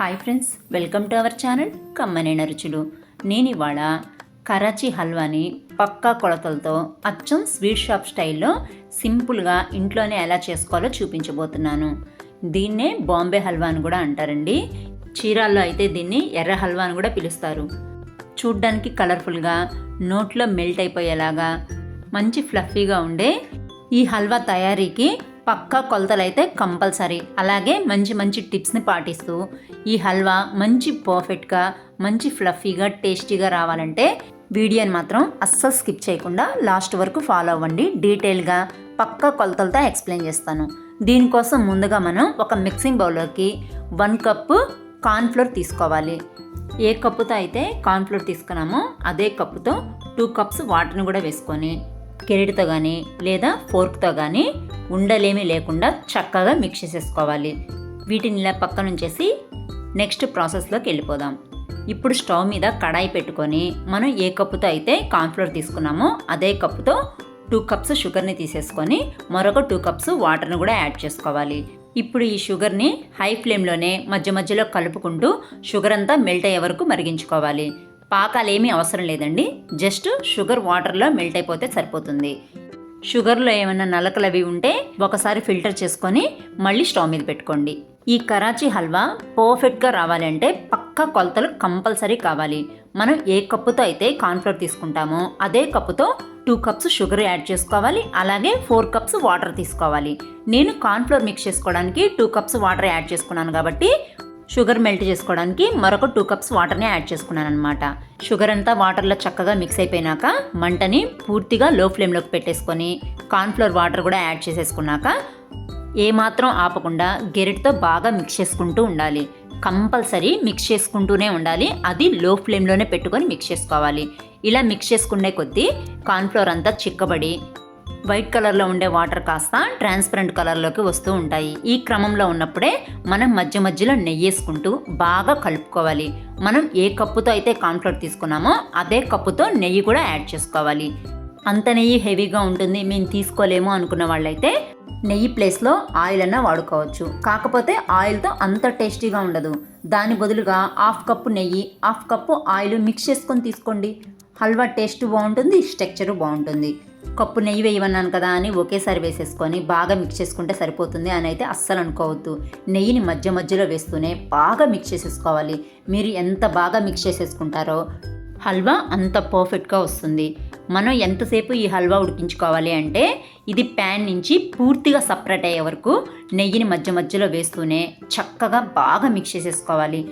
Hi friends welcome to our channel కమ్మనైన రుచులు. నేను ఇవాళ కరాచీ హల్వాని పక్కా కొలతలతో అచ్చం స్వీట్ షాప్ స్టైల్లో సింపుల్గా ఇంట్లోనే ఎలా చేసుకోవాలో చూపించబోతున్నాను. దీన్నే బాంబే హల్వా అని కూడా అంటారండి. చీరాల్లో అయితే దీన్ని ఎర్ర హల్వా అని కూడా పిలుస్తారు. చూడ్డానికి కలర్ఫుల్గా నోట్లో మెల్ట్ అయిపోయేలాగా మంచి ఫ్లఫీగా ఉండే ఈ హల్వా తయారీకి పక్కా కొలతలైతే కంపల్సరీ. అలాగే మంచి మంచి టిప్స్ని పాటిస్తూ ఈ హల్వా మంచి పర్ఫెక్ట్గా మంచి ఫ్లఫీగా టేస్టీగా రావాలంటే వీడియోని మాత్రం అస్సలు స్కిప్ చేయకుండా లాస్ట్ వరకు ఫాలో అవ్వండి. డీటెయిల్గా పక్కా కొలతలతో ఎక్స్ప్లెయిన్ చేస్తాను. దీనికోసం ముందుగా మనం ఒక మిక్సింగ్ బౌల్లోకి వన్ కప్పు కార్న్ఫ్లోర్ తీసుకోవాలి. ఏ కప్పుతో అయితే కార్న్ఫ్లోర్ తీసుకున్నామో అదే కప్పుతో టూ కప్స్ వాటర్ని కూడా వేసుకొని కెరీడ్తో కానీ లేదా ఫోర్క్తో కానీ ఉండలేమి లేకుండా చక్కగా మిక్స్ చేసేసుకోవాలి. వీటిని ఇలా పక్కన ఉంచేసి నెక్స్ట్ ప్రాసెస్లోకి వెళ్ళిపోదాం. ఇప్పుడు స్టవ్ మీద కడాయి పెట్టుకొని మనం ఏ కప్పుతో అయితే కార్న్ఫ్లోర్ తీసుకున్నామో అదే కప్పుతో టూ కప్స్ షుగర్ని తీసేసుకొని మరొక టూ కప్స్ వాటర్ని కూడా యాడ్ చేసుకోవాలి. ఇప్పుడు ఈ షుగర్ని హై ఫ్లేమ్లోనే మధ్య మధ్యలో కలుపుకుంటూ షుగర్ అంతా మెల్ట్ అయ్యే వరకు మరిగించుకోవాలి. పాకాలు ఏమీ అవసరం లేదండి. జస్ట్ షుగర్ వాటర్లో మెల్ట్ అయిపోతే సరిపోతుంది. షుగర్లో ఏమైనా నలకలు అవి ఉంటే ఒకసారి ఫిల్టర్ చేసుకొని మళ్ళీ స్టవ్ మీద పెట్టుకోండి. ఈ కరాచీ హల్వా పర్ఫెక్ట్గా రావాలంటే పక్కా కొలతలు కంపల్సరీ కావాలి. మనం ఏ కప్పుతో అయితే కార్న్ఫ్లోర్ తీసుకుంటామో అదే కప్పుతో టూ కప్స్ షుగర్ యాడ్ చేసుకోవాలి. అలాగే ఫోర్ కప్స్ వాటర్ తీసుకోవాలి. నేను కార్న్ఫ్లోర్ మిక్స్ చేసుకోవడానికి టూ కప్స్ వాటర్ యాడ్ చేసుకున్నాను కాబట్టి షుగర్ మెల్ట్ చేసుకోవడానికి మరొక టూ కప్స్ వాటర్ని యాడ్ చేసుకున్నాను అనమాట షుగర్ అంతా వాటర్లో చక్కగా మిక్స్ అయిపోయినాక మంటని పూర్తిగా లో ఫ్లేమ్లోకి పెట్టేసుకొని కార్న్ఫ్లోర్ వాటర్ కూడా యాడ్ చేసేసుకున్నాక ఏమాత్రం ఆపకుండా గెరిటితో బాగా మిక్స్ చేసుకుంటూ ఉండాలి. కంపల్సరీ మిక్స్ చేసుకుంటూనే ఉండాలి. అది లో ఫ్లేమ్లోనే పెట్టుకొని మిక్స్ చేసుకోవాలి. ఇలా మిక్స్ చేసుకునే కొద్దీ కార్న్ఫ్లోర్ అంతా చిక్కబడి వైట్ కలర్లో ఉండే వాటర్ కాస్త ట్రాన్స్పరెంట్ కలర్లోకి వస్తూ ఉంటాయి. ఈ క్రమంలో ఉన్నప్పుడే మనం మధ్య మధ్యలో నెయ్యి వేసుకుంటూ బాగా కలుపుకోవాలి. మనం ఏ కప్పుతో అయితే కాన్ఫ్లోర్ తీసుకున్నామో అదే కప్పుతో నెయ్యి కూడా యాడ్ చేసుకోవాలి. అంత నెయ్యి హెవీగా ఉంటుంది మేము తీసుకోలేము అనుకున్న వాళ్ళైతే నెయ్యి ప్లేస్లో ఆయిల్ అన్నా వాడుకోవచ్చు. కాకపోతే ఆయిల్తో అంత టేస్టీగా ఉండదు. దాని బదులుగా హాఫ్ కప్పు నెయ్యి హాఫ్ కప్పు ఆయిల్ మిక్స్ చేసుకొని తీసుకోండి. హల్వా టేస్ట్ బాగుంటుంది స్ట్రక్చరు బాగుంటుంది. కప్పు నెయ్యి వేయమన్నాను కదా అని ఒకేసారి వేసేసుకొని బాగా మిక్స్ చేసుకుంటే సరిపోతుంది అని అయితే అస్సలు అనుకోవద్దు. నెయ్యిని మధ్య మధ్యలో వేస్తూనే బాగా మిక్స్ చేసేసుకోవాలి. మీరు ఎంత బాగా మిక్స్ చేసేసుకుంటారో హల్వా అంత పర్ఫెక్ట్గా వస్తుంది. మనం ఎంతసేపు ఈ హల్వా ఉడికించుకోవాలి అంటే ఇది ప్యాన్ నుంచి పూర్తిగా సపరేట్ అయ్యే వరకు నెయ్యిని మధ్య మధ్యలో వేస్తూనే చక్కగా బాగా మిక్స్ చేసేసుకోవాలి.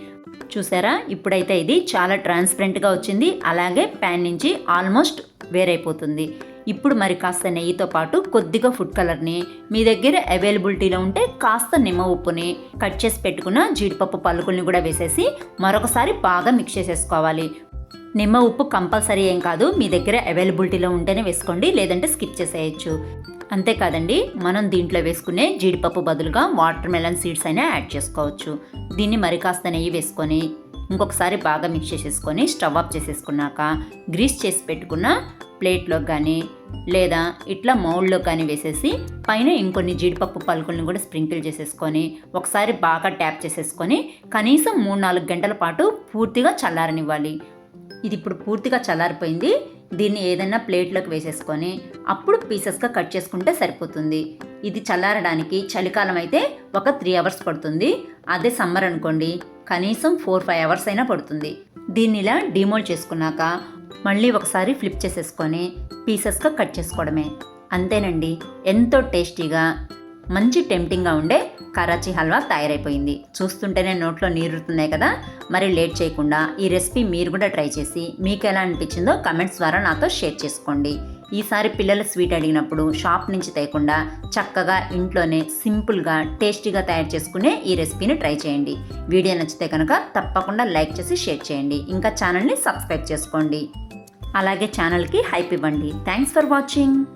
చూసారా? ఇప్పుడైతే ఇది చాలా ట్రాన్స్పరెంట్గా వచ్చింది. అలాగే ప్యాన్ నుంచి ఆల్మోస్ట్ వేరైపోతుంది. ఇప్పుడు మరి కాస్త నెయ్యితో పాటు కొద్దిగా ఫుడ్ కలర్ని మీ దగ్గర అవైలబిలిటీలో ఉంటే కాస్త నిమ్మ ఉప్పుని కట్ చేసి పెట్టుకున్న జీడిపప్పు పలుకుల్ని కూడా వేసేసి మరొకసారి బాగా మిక్స్ చేసేసుకోవాలి. నిమ్మ ఉప్పు కంపల్సరీ ఏం కాదు మీ దగ్గర అవైలబిలిటీలో ఉంటేనే వేసుకోండి లేదంటే స్కిప్ చేసేయచ్చు. అంతేకాదండి మనం దీంట్లో వేసుకునే జీడిపప్పు బదులుగా వాటర్ మెలన్ సీడ్స్ అయినా యాడ్ చేసుకోవచ్చు. దీన్ని మరి కాస్త నెయ్యి వేసుకొని ఇంకొకసారి బాగా మిక్స్ చేసేసుకొని స్టవ్ ఆఫ్ చేసేసుకున్నాక గ్రీస్ చేసి పెట్టుకున్న ప్లేట్లో కానీ లేదా ఇట్లా మౌల్డ్లో కానీ వేసేసి పైన ఇంకొన్ని జీడిపప్పు పలుకుల్ని కూడా స్ప్రింకిల్ చేసేసుకొని ఒకసారి బాగా ట్యాప్ చేసేసుకొని కనీసం మూడు నాలుగు గంటల పాటు పూర్తిగా చల్లారనివ్వాలి. ఇది ఇప్పుడు పూర్తిగా చల్లారిపోయింది. దీన్ని ఏదైనా ప్లేట్లోకి వేసేసుకొని అప్పుడు పీసెస్గా కట్ చేసుకుంటే సరిపోతుంది. ఇది చల్లారడానికి చలికాలం అయితే ఒక త్రీ అవర్స్ పడుతుంది. అదే సమ్మర్ అనుకోండి కనీసం ఫోర్ ఫైవ్ అవర్స్ అయినా పడుతుంది. దీన్ని ఇలా డిమోల్డ్ చేసుకున్నాక మళ్ళీ ఒకసారి ఫ్లిప్ చేసేసుకొని పీసెస్గా కట్ చేసుకోవడమే. అంతేనండి ఎంతో టేస్టీగా మంచి టెంప్టింగ్గా ఉండే కరాచీ హల్వా తయారైపోయింది. చూస్తుంటేనే నోట్లో నీరుతున్నాయి కదా? మరి లేట్ చేయకుండా ఈ రెసిపీ మీరు కూడా ట్రై చేసి మీకు ఎలా అనిపించిందో కమెంట్స్ ద్వారా నాతో షేర్ చేసుకోండి. ఈసారి పిల్లలు స్వీట్ అడిగినప్పుడు షాప్ నుంచి తేకుండా చక్కగా ఇంట్లోనే సింపుల్గా టేస్టీగా తయారు చేసుకునే ఈ రెసిపీని ట్రై చేయండి. వీడియో నచ్చితే కనుక తప్పకుండా లైక్ చేసి షేర్ చేయండి. ఇంకా ఛానల్ని సబ్స్క్రైబ్ చేసుకోండి. అలాగే ఛానల్కి హైప్ ఇవ్వండి. Thanks for watching.